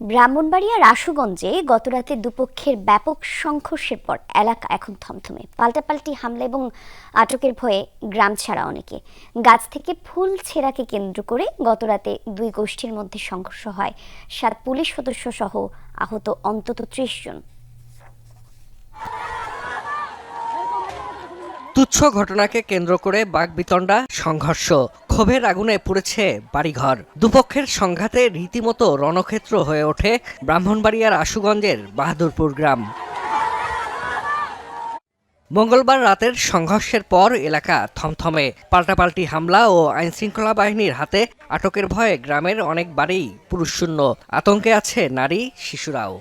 ব্রাহ্মণবাড়িয়া রাসুগঞ্জে গতরাতে দুপক্ষের ব্যাপক সংঘর্ষের পর এলাকা এখন থমথমে। পাল্টাপাল্টি হামলা এবং আটকের ভয়ে গ্রাম ছাড়া অনেকে। গাছ থেকে ফুল ছেঁড়াকে কেন্দ্র করে গতরাতে দুই গোষ্ঠীর মধ্যে সংঘর্ষ হয়। সাত পুলিশ সদস্য সহ আহত অন্তত ত্রিশ জন। তুচ্ছ ঘটনাকে কেন্দ্র করে বাগবিতণ্ডা, সংঘর্ষ। ক্ষোভের আগুনে পুড়েছে বাড়িঘর। দুপক্ষের সংঘাতে রীতিমতো রণক্ষেত্র হয়ে ওঠে ব্রাহ্মণবাড়িয়ার আশুগঞ্জের বাহাদুরপুর গ্রাম। মঙ্গলবার রাতের সংঘর্ষের পর এলাকা থমথমে। পাল্টাপাল্টি হামলা ও আইনশৃঙ্খলা বাহিনীর হাতে আটকের ভয়ে গ্রামের অনেক বাড়ি পুরুষশূন্য। আতঙ্কে আছে নারী, শিশুরাও।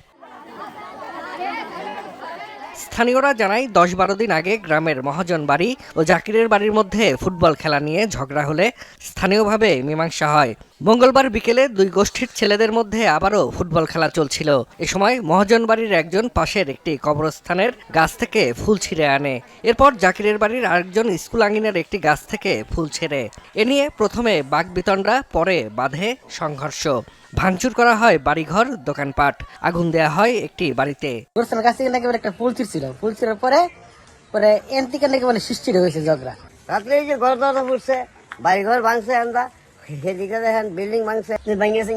স্থানীয়রা জানায় দশ বারো দিন আগে গ্রামের মহাজন বাড়ি ও জাকিরের বাড়ির মধ্যে ফুটবল খেলা নিয়ে ঝগড়া হলে স্থানীয়ভাবে মীমাংসা হয়। মঙ্গলবার বিকেলে দুই গোষ্ঠীর ছেলেদের মধ্যে আবারও ফুটবল খেলা চলছিল। এ সময় মহাজন বাড়ির একজন পাশের একটি কবরস্থানের গাছ থেকে ফুল ছিঁড়ে আনে। এরপর জাকিরের বাড়ির আরেকজন স্কুল আঙিনের একটি গাছ থেকে ফুল ছেড়ে। এ নিয়ে প্রথমে বাগবিতণ্ডা পরে বাঁধে সংঘর্ষ। ভাঙচুর করা হয় বাড়িঘর দোকানপাট। আগুন দেয়া হয় একটি বাড়িতে। থেকে নাকি একটা ফুল ছিল ফুল ছিঁড়ার পরে পরে এন থেকে নাকি বলে সৃষ্টি হয়েছে ঝগড়া। রাত্রে এই যে ঘর দরজা ফুটছে বাড়ি ভাঙছে আমরা সেদিকে দেখেন বিল্ডিং ভাঙছে। ভাঙিয়েছে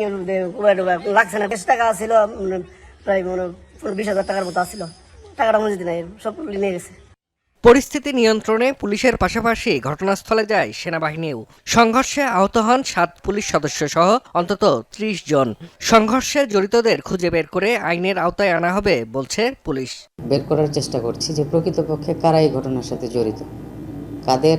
ডুবাই লাগছে না বেশ টাকা ছিল প্রায় মনে বিশ হাজার টাকার মতো আসছিল টাকাটা মজুদ নাই সব নিয়ে গেছে। পরিস্থিতি নিয়ন্ত্রণে পুলিশের পাশাপাশি ঘটনাস্থলে যায় সেনাবাহিনীও। সংঘর্ষে আহত হন সাত পুলিশ সদস্য সহ অন্তত ত্রিশ জন। সংঘর্ষে জড়িতদের খুঁজে বের করে আইনের আওতায় আনা হবে বলছে পুলিশ। বের করার চেষ্টা করছি যে প্রকৃতপক্ষে কারা এই ঘটনার সাথে জড়িত? কাদের